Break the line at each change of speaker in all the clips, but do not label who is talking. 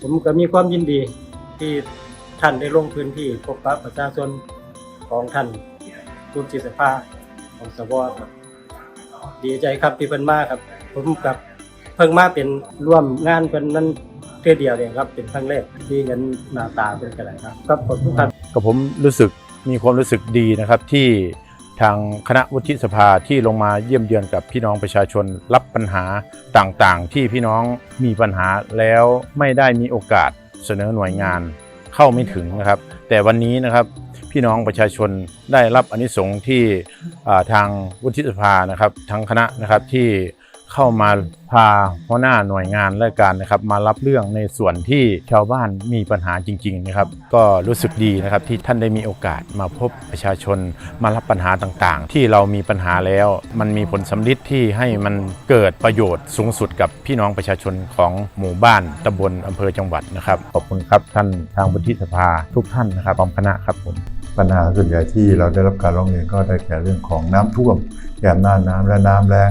ผมก็มีความยินดีที่ท่านได้ลงพื้นที่พบปะประชาชนของท่านทุนจิตสภาของสวครับดีใจครับที่เพิ่นมาครับ ผมกับเพิ่งมาเป็นร่วมงานเพิ่นนั้นเทื่อเดียวเองครับ เป็นครั้งแรกที่เห็นหน้าตาเป็นกันครับครับขอบคุณครับ
กับผมรู้สึกมีความรู้สึกดีนะครับที่ ทางคณะวุฒิสภาที่ลงมาเยี่ยมเยือนกับพี่น้องประชาชน รับปัญหาต่างๆ ที่พี่น้องมีปัญหาแล้วไม่ได้มีโอกาสเสนอหน่วยงานเข้าไม่ถึงนะครับ แต่วันนี้นะครับพี่น้องประชาชนได้รับอนิสงส์ที่ทางวุฒิสภานะครับทั้งคณะนะครับที่ เข้ามาพาหัวหน้าหน่วยงานและการนะครับ มารับเรื่องในส่วนที่ชาวบ้านมีปัญหาจริง ๆ นะครับ ก็รู้สึกดีนะครับที่ท่านได้มีโอกาสมาพบประชาชนมารับปัญหาต่างๆ ที่เรามีปัญหาแล้ว มันมีผลสำลิดที่ให้มันเกิดประโยชน์สูงสุดกับพี่น้องประชาชนของหมู่บ้านตำบลอำเภอจังหวัดนะครับขอบคุณครับท่านทางวุฒิสภาทุกท่านนะครับพร้อมคณะครับผม
ปัญหาส่วนใหญ่ที่เราได้รับการร้องเรียนก็ได้แก่เรื่องของน้ำท่วมแก่หน้าน้ำและน้ำแรง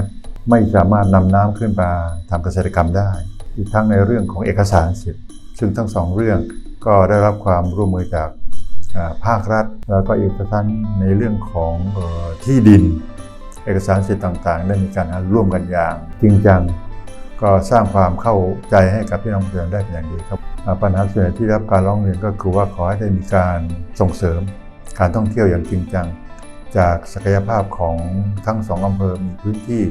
ไม่สามารถนำน้ำขึ้นมาทำเกษตรกรรมได้ อีกทั้งในเรื่องของเอกสารสิทธิ์ ซึ่งทั้งสองเรื่องก็ได้รับความร่วมมือจากภาครัฐ แล้วก็อีกทั้งในเรื่องของออที่ดิน เอกสารสิทธิ์ต่างๆ ได้มีการร่วมกันอย่าง จริงจังก็สร้างความเข้าใจให้กับพี่น้องประชาชนได้เป็นอย่างดีครับปัญหาส่วนใหญ่ที่รับการร้องเรียนก็คือว่าขอให้ได้มีการส่งเสริม การท่องเที่ยวอย่างจริงจัง จากศักยภาพของทั้งสองอำเภอมีพื้นที่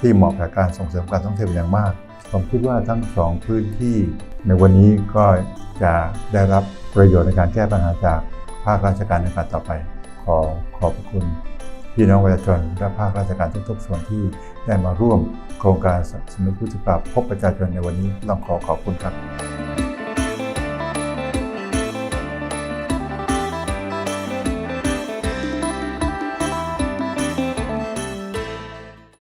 ที่เหมาะกับการส่งเสริมการท่องเที่ยวอย่างมาก ผมคิดว่าทั้งสองพื้นที่ในวันนี้ก็จะได้รับประโยชน์ในการแก้ปัญหาจากภาคราชการในการต่อไป ขอขอบคุณพี่น้องประชาชนและภาคราชการทุกๆส่วนที่ได้มาร่วมโครงการสำนึกผู้สื่อข่าวพบประชาชนในวันนี้ต้องขอขอบคุณครับ